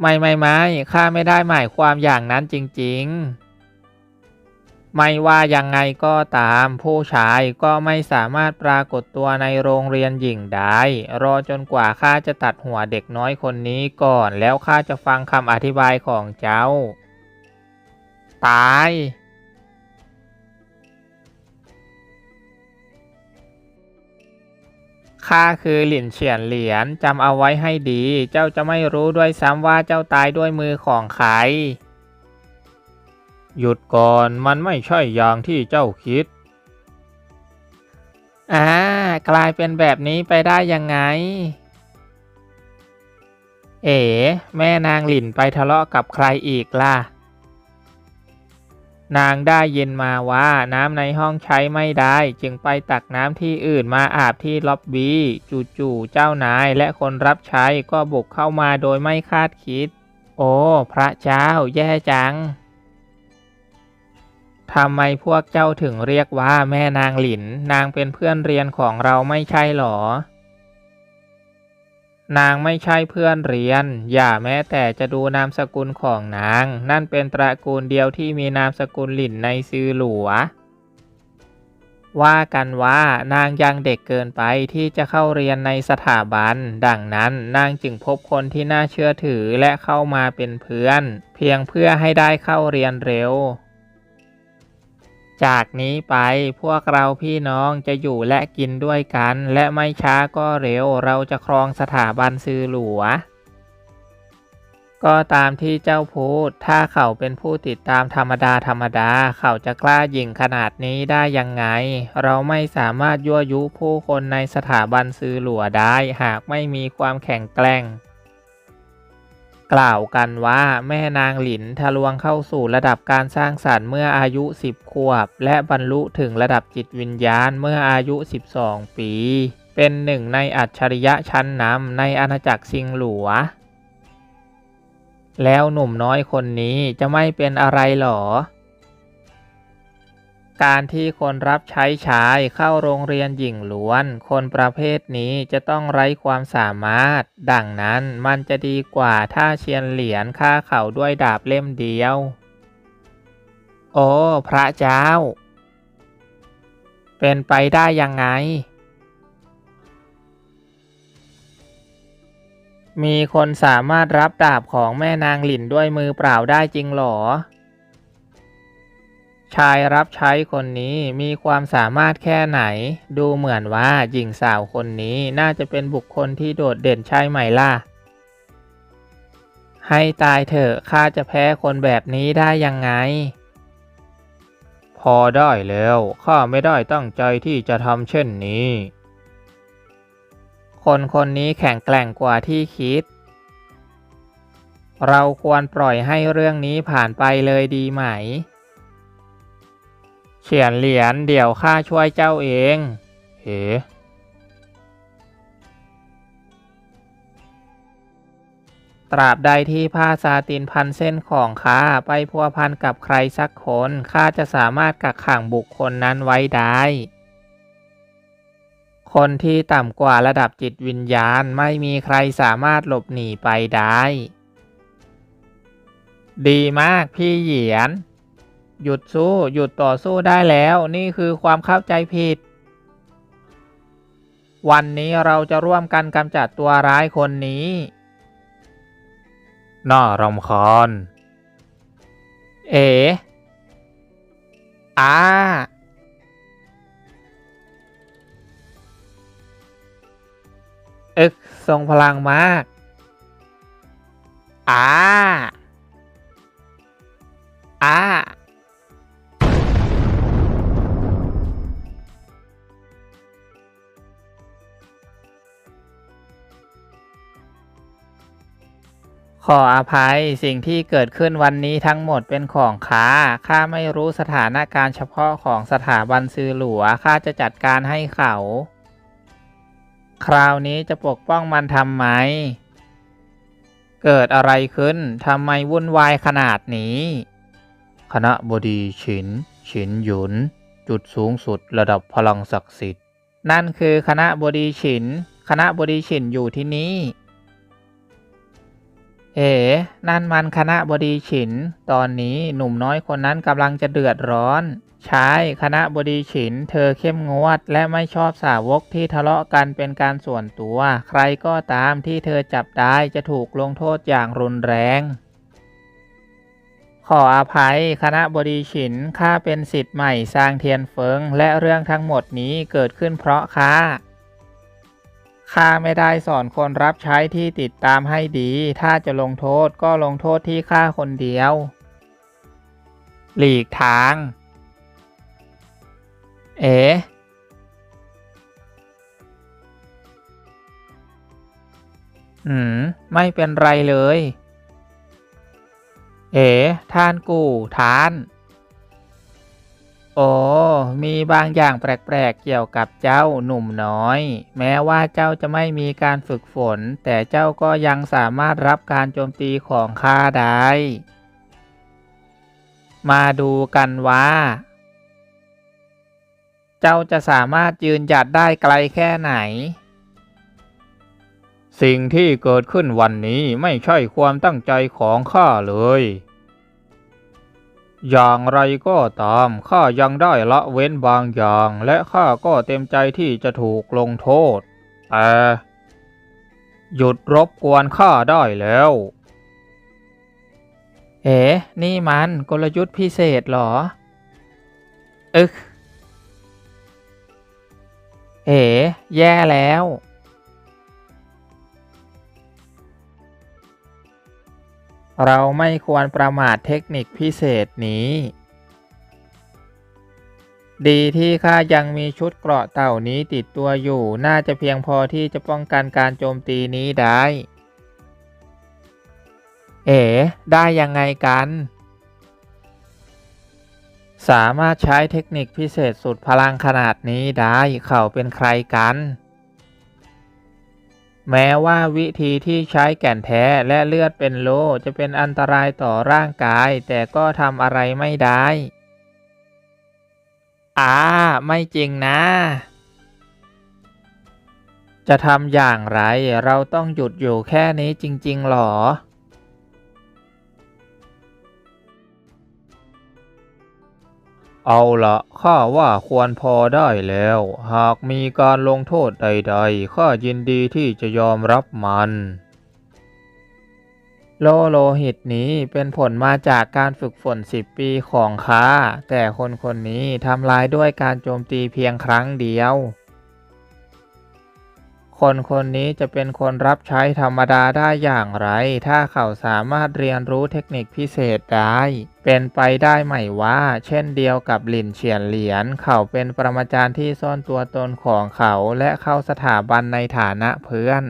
ไม่ไม่ไม่ข้าไม่ได้หมายความอย่างนั้นจริง ๆ ไม่ว่ายังไงก็ตาม ผู้ชายก็ไม่สามารถปรากฏตัวในโรงเรียนหญิงได้ รอจนกว่าข้าจะตัดหัวเด็กน้อยคนนี้ก่อน แล้วข้าจะฟังคำอธิบายของเจ้า ตาย ข้าคือหลินเฉียนเหรียญจำเอาไว้ให้ดี เจ้าจะไม่รู้ด้วยซ้ำว่าเจ้าตายด้วยมือของใคร หยุดก่อนมันไม่ใช่อย่างที่เจ้าคิด อ่ากลายเป็นแบบนี้ไปได้ยังไง เอ๋แม่นางหลินไปทะเลาะกับใครอีกล่ะ นางได้ยินมาว่า น้ำในห้องใช้ไม่ได้ จึงไปตักน้ำที่อื่นมาอาบที่ล็อบบี้จู่ๆเจ้านายและคนรับใช้ก็บุกเข้ามาโดยไม่คาดคิด โอ้ พระเจ้าแย่จังทำไมพวกเจ้าถึงเรียกว่าแม่นางหลิน นางเป็นเพื่อนเรียนของเราไม่ใช่หรอ นางไม่ใช่เพื่อนเรียน อย่าแม้แต่จะดูนามสกุลของนาง นั่นเป็นตระกูลเดียวที่มีนามสกุลหลินในซือหลัว ว่ากันว่านางยังเด็กเกินไปที่จะเข้าเรียนในสถาบัน ดังนั้นนางจึงพบคนที่น่าเชื่อถือและเข้ามาเป็นเพื่อน เพียงเพื่อให้ได้เข้าเรียนเร็ว จากนี้ไปพวกเราพี่น้องจะอยู่และกินด้วยกัน และไม่ช้าก็เร็วเราจะครองสถาบันซือหลัว ก็ตามที่เจ้าพูด ถ้าเขาเป็นผู้ติดตามธรรมดาธรรมดา เขาจะกล้ายิงขนาดนี้ได้ยังไง เราไม่สามารถยั่วยุผู้คนในสถาบันซือหลัวได้ หากไม่มีความแข็งแกร่ง กล่าวกันว่าแม่นางหลินทะลวงเข้าสู่ระดับการสร้างสรรค์เมื่ออายุ 10 ขวบ และบรรลุถึงระดับจิตวิญญาณเมื่ออายุ 12 ปี เป็นหนึ่งในอัจฉริยะชั้นนำในอาณาจักรซิงหลัว แล้วหนุ่มน้อยคนนี้จะไม่เป็นอะไรหรอ การที่คนรับใช้ชายเข้าโรงเรียนหญิงล้วน คนประเภทนี้จะต้องไร้ความสามารถ ดังนั้นมันจะดีกว่าถ้าเชียนเหรียญฆ่าเขาด้วยดาบเล่มเดียว โอ้ พระเจ้า เป็นไปได้ยังไง มีคนสามารถรับดาบของแม่นางหลินด้วยมือเปล่าได้จริงหรอ ชายรับใช้คนนี้มีความสามารถแค่ไหน ดูเหมือนว่าหญิงสาวคนนี้น่าจะเป็นบุคคลที่โดดเด่นใช่ไหมล่ะ ให้ตายเถอะข้าจะแพ้คนแบบนี้ได้ยังไง พอได้แล้วข้าไม่ได้ตั้งใจที่จะทำเช่นนี้ คนคนนี้แข็งแกร่งกว่าที่คิด เราควรปล่อยให้เรื่องนี้ผ่านไปเลยดีไหม เฉียนเหรียญเดี๋ยวข้าช่วยเจ้าเองเฮ้ตราบใดที่ผ้าซาตินพันเส้นของข้าไปพัวพันกับใครสักคนข้าจะสามารถกักขังบุคคลนั้นไว้ได้ คนที่ต่ำกว่าระดับจิตวิญญาณไม่มีใครสามารถหลบหนีไปได้ ดีมากพี่เหยียน หยุดสู้หยุดต่อสู้ได้แล้ว นี่คือความเข้าใจผิด วันนี้เราจะร่วมกันกำจัดตัวร้ายคนนี้ น่ารำคาญเอ๋อาเอึกทรงพลังมากอาอา ขออภัยสิ่งที่เกิดขึ้นวันนี้ทั้งหมดเป็นของข้า ข้าไม่รู้สถานการณ์เฉพาะของสถาบันซือหลัว ข้าจะจัดการให้เขา คราวนี้จะปกป้องมันทำไม เกิดอะไรขึ้น ทำไมวุ่นวายขนาดนี้ คณะบดีฉิน ฉินหยุน จุดสูงสุดระดับพลังศักดิ์สิทธิ์ นั่นคือคณะบดีฉิน คณะบดีฉินอยู่ที่นี่ เอ๋นั่นมันคณะบดีฉิน ตอนนี้หนุ่มน้อยคนนั้นกำลังจะเดือดร้อน ใช่คณะบดีฉิน เธอเข้มงวด และไม่ชอบสาวกที่ทะเลาะกันเป็นการส่วนตัว ใครก็ตามที่เธอจับได้จะถูกลงโทษอย่างรุนแรง ขออภัยคณะบดีฉินข้าเป็นสิทธิ์ใหม่สร้างเทียนเฟิง และเรื่องทั้งหมดนี้เกิดขึ้นเพราะข้า ข้าไม่ได้สอนคนรับใช้ที่ติดตามให้ดี ถ้าจะลงโทษก็ลงโทษที่ข้าคนเดียว หลีกทาง เอ๋อืม ไม่เป็นไรเลย เอ๋ท่านกู่ท่าน โอ้มีบางอย่างแปลกๆเกี่ยวกับเจ้าหนุ่มน้อย แม้ว่าเจ้าจะไม่มีการฝึกฝน แต่เจ้าก็ยังสามารถรับการโจมตีของข้าได้ มาดูกันว่า เจ้าจะสามารถยืนหยัดได้ไกลแค่ไหน สิ่งที่เกิดขึ้นวันนี้ไม่ใช่ความตั้งใจของข้าเลย อย่างไรก็ตามข้ายังได้ละเว้นบางอย่าง และข้าก็เต็มใจที่จะถูกลงโทษ แต่หยุดรบกวนข้าได้แล้ว เอ๋ นี่มันกลยุทธ์พิเศษเหรอ อึก เอ๋ แย่แล้ว เราไม่ควรประมาทเทคนิคพิเศษนี้ ดีที่ข้ายังมีชุดเกราะเต่านี้ติดตัวอยู่ น่าจะเพียงพอที่จะป้องกันการโจมตีนี้ได้ เอ๋ได้ยังไงกัน สามารถใช้เทคนิคพิเศษสุดพลังขนาดนี้ได้ เขาเป็นใครกัน แม้ว่าวิธีที่ใช้แก่นแท้และเลือดเป็นโลจะเป็นอันตรายต่อร่างกาย แต่ก็ทำอะไรไม่ได้อ่าไม่จริงนะ จะทำอย่างไรเราต้องหยุดอยู่แค่นี้จริง ๆ หรอ เอาละข้าว่าควรพอได้แล้ว หากมีการลงโทษใด ๆ ข้ายินดีที่จะยอมรับมันโลโลหิตนี้เป็นผลมาจากการฝึกฝนสิบปีของข้าแต่คนคนนี้ทำลายด้วยการโจมตีเพียงครั้งเดียว คนคนนี้จะเป็นคนรับใช้ธรรมดาได้อย่างไร ถ้าเขาสามารถเรียนรู้เทคนิคพิเศษได้ เป็นไปได้ไหมว่า เช่นเดียวกับหลินเฉียนเหรียญเขาเป็นประมาจารย์ที่ซ่อนตัวตนของเขาและเข้าสถาบันในฐานะเพื่อน